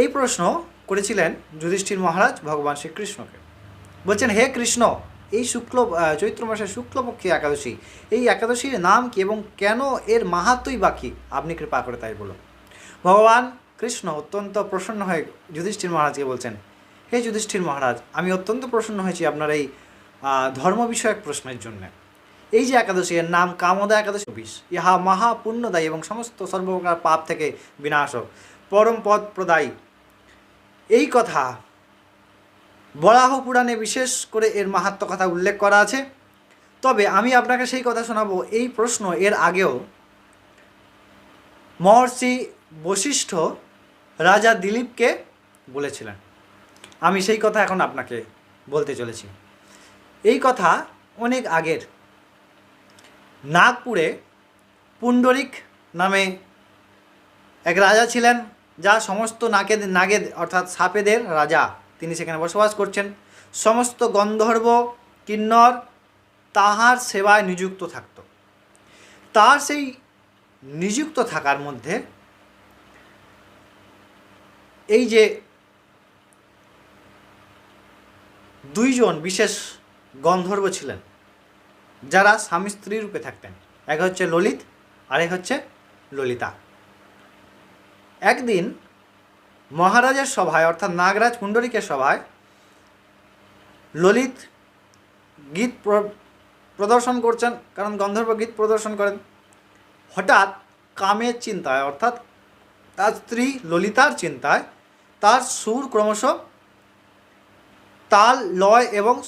এই প্রশ্ন করেছিলেন যুধিষ্ঠির মহারাজ ভগবান শ্রীকৃষ্ণকে। বলছেন, হে কৃষ্ণ, এই শুক্ল চৈত্র মাসের শুক্লপক্ষী একাদশী, এই একাদশীর নাম কি এবং কেন এর মাহাত্মই বাকি আপনি কৃপা করে তাই বলুন। ভগবান কৃষ্ণ অত্যন্ত প্রসন্ন হয়ে যুধিষ্ঠির মহারাজকে বলছেন, হে যুধিষ্ঠির মহারাজ, আমি অত্যন্ত প্রসন্ন হয়েছি আপনার এই ধর্ম বিষয়ক প্রশ্নের জন্য। এই যে একাদশী, এর নাম কামদা একাদশী। বিষ ইহা মহা পুণ্যদায়ী এবং সমস্ত সর্বপ্রকার পাপ থেকে বিনাশক। পরম পদ প্রদায়ী। এই কথা বরাহ পুরাণে বিশেষ করে এর মাহাত্ম কথা উল্লেখ করা আছে। তবে আমি আপনাকে সেই কথা শোনাবো, এই প্রশ্ন এর আগেও মহর্ষি বশিষ্ঠ রাজা দিলীপকে বলেছিলেন। আমি সেই কথা এখন আপনাকে বলতে চলেছি। এই কথা অনেক আগের। নাগপুরে পুণ্ডরিক নামে এক রাজা ছিলেন যা সমস্ত নাকে নাগেদ অর্থাৎ সাপেদের রাজা, তিনি সেখানে বসবাস করছেন। সমস্ত গন্ধর্ব কিন্নর তাহার সেবায় নিযুক্ত থাকত। তার সেই নিযুক্ত থাকার মধ্যে এই যে দুইজন বিশেষ গন্ধর্ব ছিলেন, যারা স্বামী স্ত্রী রূপে থাকতেন। এক হচ্ছে ললিত আর এক হচ্ছে ললিতা। একদিন মহারাজের সভায়, অর্থাৎ নাগরাজ পুণ্ডরিকের সভায় ললিত গীত প্র- প্রদর্শন করছেন, কারণ গন্ধর্ব গীত প্রদর্শন করেন। হঠাৎ কামের চিন্তায়, অর্থাৎ তার স্ত্রী ললিতার চিন্তায় তার সুর ক্রমশ তাল, লয় এবং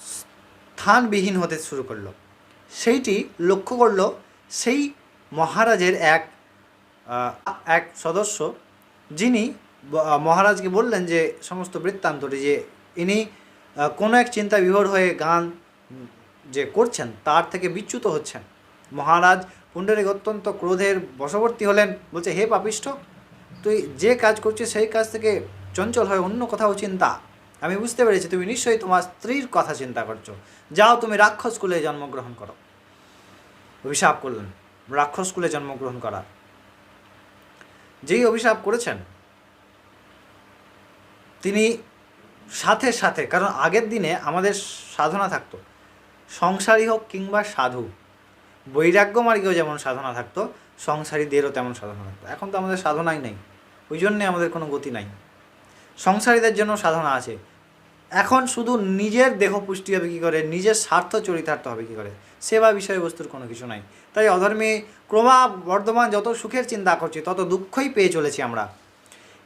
স্থানবিহীন হতে শুরু করল। সেইটি লক্ষ্য করল সেই মহারাজের এক এক সদস্য যিনি মহারাজকে বললেন যে সমস্ত বৃত্তান্তটি যে ইনি কোনো এক চিন্তা বিভোর হয়ে গান যে করছেন তার থেকে বিচ্যুত হচ্ছেন। মহারাজ পুণ্ডরিক অত্যন্ত ক্রোধের বশবর্তী হলেন, বলছে, হে পাপিষ্ঠ, তুই যে কাজ করছিস সেই কাজ থেকে চঞ্চল হয়ে অন্য কোথাও চিন্তা। আমি বুঝতে পেরেছি তুমি নিশ্চয়ই তোমার স্ত্রীর কথা চিন্তা করছ। যাও, তুমি রাক্ষস কুলে জন্মগ্রহণ করো। অভিশাপ করলেন, রাক্ষস কুলে জন্মগ্রহণ করার। যেই অভিশাপ করেছেন, তিনি সাথে সাথে, কারণ আগের দিনে আমাদের সাধনা থাকতো। সংসারী হোক কিংবা সাধু বৈরাগ্য মার্গেও যেমন সাধনা থাকতো, সংসারীদেরও তেমন সাধনা থাকতো। এখন তো আমাদের সাধনাই নেই, ওই জন্যে আমাদের কোনো গতি নাই। সংসারীদের জন্য সাধনা আছে। এখন শুধু নিজের দেহ পুষ্টি হবে কী করে? নিজের স্বার্থ চরিতার্থ হবে কী করে? সেবা বিষয়বস্তুর কোনো কিছু নাই। তাই অধর্মে ক্রমা বর্ধমান যত সুখের চিন্তা করছি, তত দুঃখই পেয়ে চলেছি আমরা।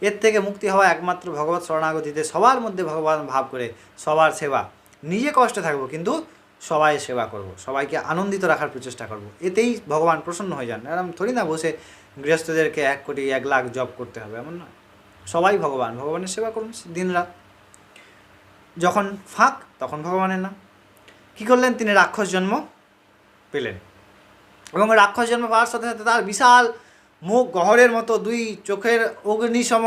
এর থেকে মুক্তি হওয়া একমাত্র ভগবত শরণাগতিতে সবার মধ্যে ভগবান ভাব করে সবার সেবা। নিজে কষ্টে থাকব, কিন্তু সবাই সেবা করব, সবাইকে আনন্দিত রাখার প্রচেষ্টা করব। এতেই ভগবান প্রসন্ন হয়ে যান। এরম থরি না বসে গৃহস্থদেরকে এক কোটি এক লাখ জব করতে হবে, এমন নয়। সবাই ভগবান, ভগবানের সেবা করুন দিন রাত যখন ফাঁক, তখন ভগবানের না কী করলেন তিনি? রাক্ষস জন্ম পেলেন। এবং রাক্ষস জন্ম পাওয়ার সাথে সাথে তার বিশাল মুখ গহরের মতো দুই চোখের অগ্নিসম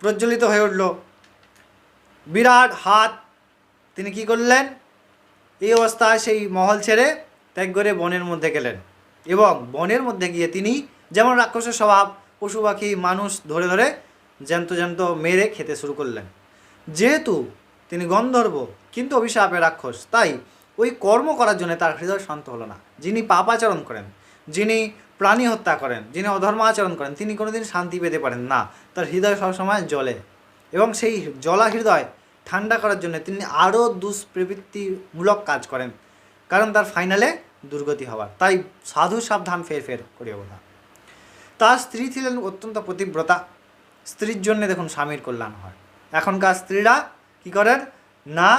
প্রজ্বলিত হয়ে উঠল। বিরাট হাত তিনি কি করলেন? এই অবস্থায় সেই মহল ছেড়ে ত্যাগ করে বনের মধ্যে গেলেন এবং বনের মধ্যে গিয়ে তিনি যেমন রাক্ষসের স্বভাব, পশু পাখি, মানুষ ধরে ধরে জ্যান্ত জ্যান্ত মেরে খেতে শুরু করলেন। যেহেতু তিনি গন্ধর্ব, কিন্তু অভিশাপে রাক্ষস, তাই ওই কর্ম করার জন্য তার হৃদয় শান্ত হলো না। যিনি পাপাচরণ করেন, যিনি প্রাণী হত্যা করেন, যিনি অধর্ম আচরণ করেন, তিনি কোনোদিন শান্তি পেতে পারেন না। তার হৃদয় সবসময় জলে এবং সেই জলা হৃদয় ঠান্ডা করার জন্য তিনি আরও দুষ্প্রবৃত্তিমূলক কাজ করেন, কারণ তার ফাইনালে দুর্গতি হওয়ার। তাই সাধু সাবধান ফের ফের করিও কথা তার স্ত্রী ছিলেন অত্যন্ত প্রতিব্রতা স্ত্রীর জন্য দেখুন স্বামীর কল্যাণ হয়। এখনকার স্ত্রীরা কি করেন? না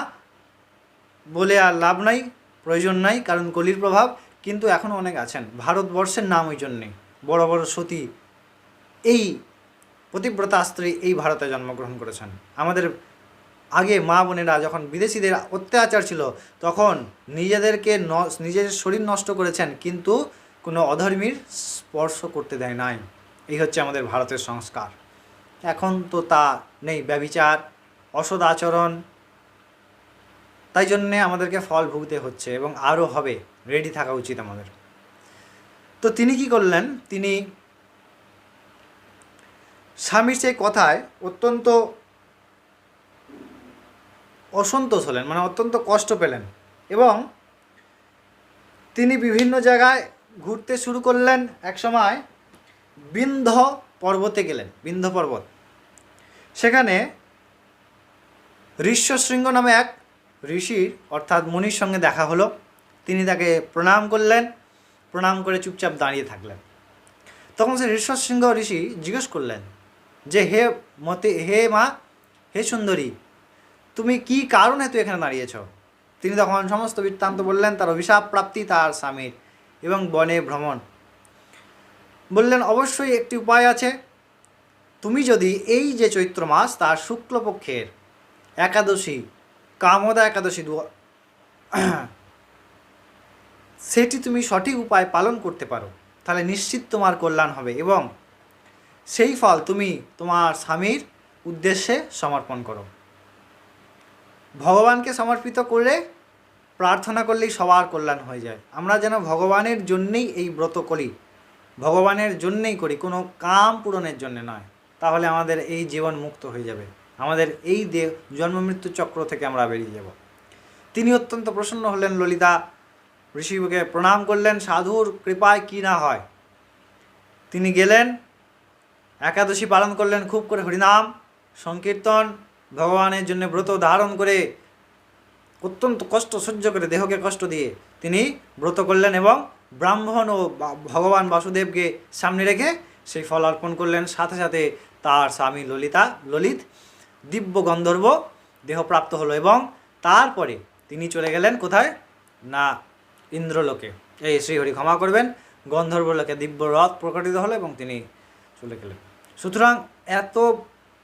বলে আর লাভ নাই, প্রয়োজন নাই, কারণ কলির প্রভাব কিন্তু এখনও অনেক আছেন। ভারতবর্ষের নাম ওই জন্যে। বড় বড় সতী এই পতিব্রতা এই ভারতে জন্মগ্রহণ করেছেন। আমাদের আগে মা বোনেরা যখন বিদেশিদের অত্যাচার ছিল, তখন নিজেদেরকে নিজের শরীর নষ্ট করেছেন, কিন্তু কোনো অধর্মীর স্পর্শ করতে দেয় নাই। এই হচ্ছে আমাদের ভারতের সংস্কার। এখন তো তা নেই। ব্যবিচার অসদ আচরণ তাই জন্যে আমাদেরকে ফল ভুগতে হচ্ছে এবং আরও হবে রেডি থাকা উচিত আমাদের। তো তিনি কি করলেন? তিনি স্বামীর সেই কথায় অত্যন্ত অসন্তোষ হলেন মানে অত্যন্ত কষ্ট পেলেন এবং তিনি বিভিন্ন জায়গায় ঘুরতে শুরু করলেন। এক সময় বিন্ধ পর্বতে গেলেন বিন্ধ পর্বত। সেখানে ঋষ্যশৃঙ্গ নামে এক ঋষির, অর্থাৎ মুনির সঙ্গে দেখা হলো। তিনি তাকে প্রণাম করলেন, প্রণাম করে চুপচাপ দাঁড়িয়ে থাকলেন। তখন সে ঋষ্যশৃঙ্গ ঋষি জিজ্ঞেস করলেন, যে হে মতে, হে মা, হে সুন্দরী, তুমি কি কারণে তুই এখানে দাঁড়িয়েছ? তিনি তখন সমস্ত বৃত্তান্ত বললেন, তার অভিশাপ প্রাপ্তি তার স্বামীর এবং বনে ভ্রমণ। বললেন, অবশ্যই একটি উপায় আছে। তুমি যদি এই যে চৈত্র মাস, তার শুক্লপক্ষের একাদশী কামদা একাদশী দু সেটি তুমি সঠিক উপায় পালন করতে পারো। তাহলে নিশ্চিত তোমার কল্যাণ হবে এবং সেই ফল তুমি তোমার স্বামীর উদ্দেশ্যে সমর্পণ করো। ভগবানকে সমর্পিত করলে, প্রার্থনা করলেই সবার কল্যাণ হয়ে যায়। আমরা যেন ভগবানের জন্যেই এই ব্রত করি, ভগবানের জন্যেই করি, কোনো কাম পূরণের জন্য নয়। তাহলে আমাদের এই জীবন মুক্ত হয়ে যাবে। আমাদের এই দেহ, জন্ম, মৃত্যু চক্র থেকে আমরা বেরিয়ে যাব। তিনি অত্যন্ত প্রসন্ন হলেন, ললিতা ঋষিকে প্রণাম করলেন, সাধুর কৃপায় কি না হয়। তিনি গেলেন, একাদশী পালন করলেন, খুব করে হরিনাম, সংকীর্তন, ভগবানের জন্য ব্রত ধারণ করে, অত্যন্ত কষ্ট সহ্য করে, দেহকে কষ্ট দিয়ে তিনি ব্রত করলেন এবং ব্রাহ্মণ ও ভগবান বাসুদেবকে সামনে রেখে সেই ফল অর্পণ করলেন। সাথে সাথে তার স্বামী ললিতা, ললিত দিব্য গন্ধর্ব দেহপ্রাপ্ত হলো এবং তারপরে তিনি চলে গেলেন কোথায়? না, ইন্দ্রলোকে। এই শ্রীহরি ক্ষমা করবেন। গন্ধর্বলোকে দিব্য রথ প্রকটিত হলো এবং তিনি চলে গেলেন। সুতরাং এত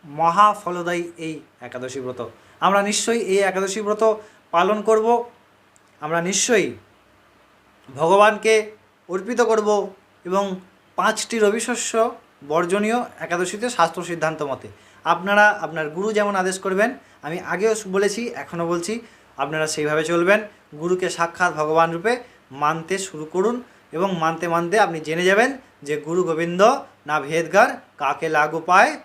মহা ফলদায়ী এই একাদশী ব্রত। আমরা নিশ্চয়ই এই একাদশী ব্রত পালন করব। আমরা নিশ্চয়ই ভগবানকে অর্পিত করব এবং পাঁচটি রবিশস্য বর্জনীয় একাদশীতে শাস্ত্র সিদ্ধান্ত মতে। আপনারা, আপনার গুরু যেমন আদেশ করবেন, আমি আগেও বলেছি, এখনও বলছি, আপনারা সেইভাবে চলবেন। গুরুকে সাক্ষাৎ ভগবান রূপে মানতে শুরু করুন এবং মানতে মানতে আপনি জেনে যাবেন যে গুরু গোবিন্দ না ভেদগার কাকে লাগু পায়।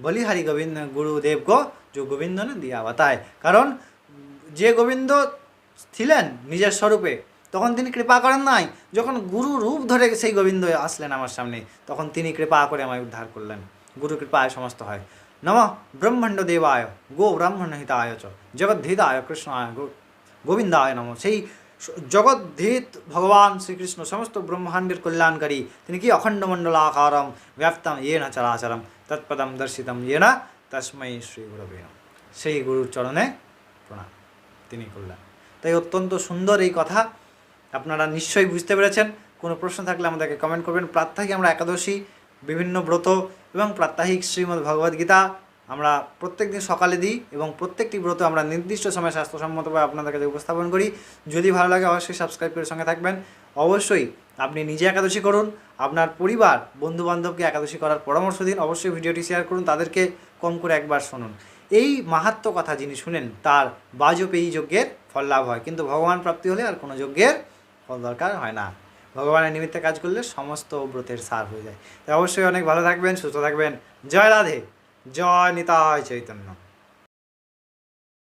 বলিহারি গোবিন্দ গুরুদেব গো, যে গোবিন্দ না দিয়া বাতায়। কারণ যে গোবিন্দ ছিলেন নিজের স্বরূপে, তখন তিনি কৃপা করেন নাই। যখন গুরু রূপ ধরে সেই গোবিন্দ আসলেন আমার সামনে, তখন তিনি কৃপা করে আমায় উদ্ধার করলেন। গুরু কৃপায় সমস্ত হয়। নম ব্রহ্মাণ্ড দেবায় গো ব্রাহ্মণ হিতায় চ জগদ্ধিতায় কৃষ্ণায় গো গোবিন্দায় নম সেই জগদ্ধিত ভগবান শ্রীকৃষ্ণ সমস্ত ব্রহ্মাণ্ডের কল্যাণকারী, তিনি কি অখণ্ড মণ্ডলাকারম ব্যাপ্তম ইয়েন চরাচরম তৎপদম দর্শিতম ইয়েন তস্মৈ শ্রী গুরবে। সেই গুরুর চরণে প্রণাম, তিনি করলেন তাই অত্যন্ত সুন্দর এই কথা আপনারা নিশ্চয়ই বুঝতে পেরেছেন। কোনো প্রশ্ন থাকলে আমাদেরকে কমেন্ট করবেন। প্রাত্যহিক আমরা একাদশী, বিভিন্ন ব্রত এবং প্রাত্যহিক শ্রীমদ্ ভগবদ্গীতা আমরা প্রত্যেক দিন সকালে দিই এবং প্রত্যেকটি ব্রত আমরা নির্দিষ্ট সময় স্বাস্থ্যসম্মতভাবে আপনাদের কাছে উপস্থাপন করি। যদি ভালো লাগে অবশ্যই সাবস্ক্রাইব করে সঙ্গে থাকবেন। অবশ্যই আপনি নিজে একাদশী করুন, আপনার পরিবার বন্ধু বান্ধবকে একাদশী করার পরামর্শ দিন, অবশ্যই ভিডিওটি শেয়ার করুন, তাদেরকে কম করে একবার শুনুন। এই মাহাত্ম কথা যিনি শুনেন, তার বাজপেয়ী যজ্ঞের ফল লাভ হয়, কিন্তু ভগবান প্রাপ্তি হলে আর কোনো যজ্ঞের ফল দরকার হয় না। ভগবানের নিমিত্তে কাজ করলে সমস্ত ব্রতের সার হয়ে যায়। তাই অবশ্যই অনেক ভালো থাকবেন, সুস্থ থাকবেন। জয় রাধে। জয় নিতায় চৈতন্য।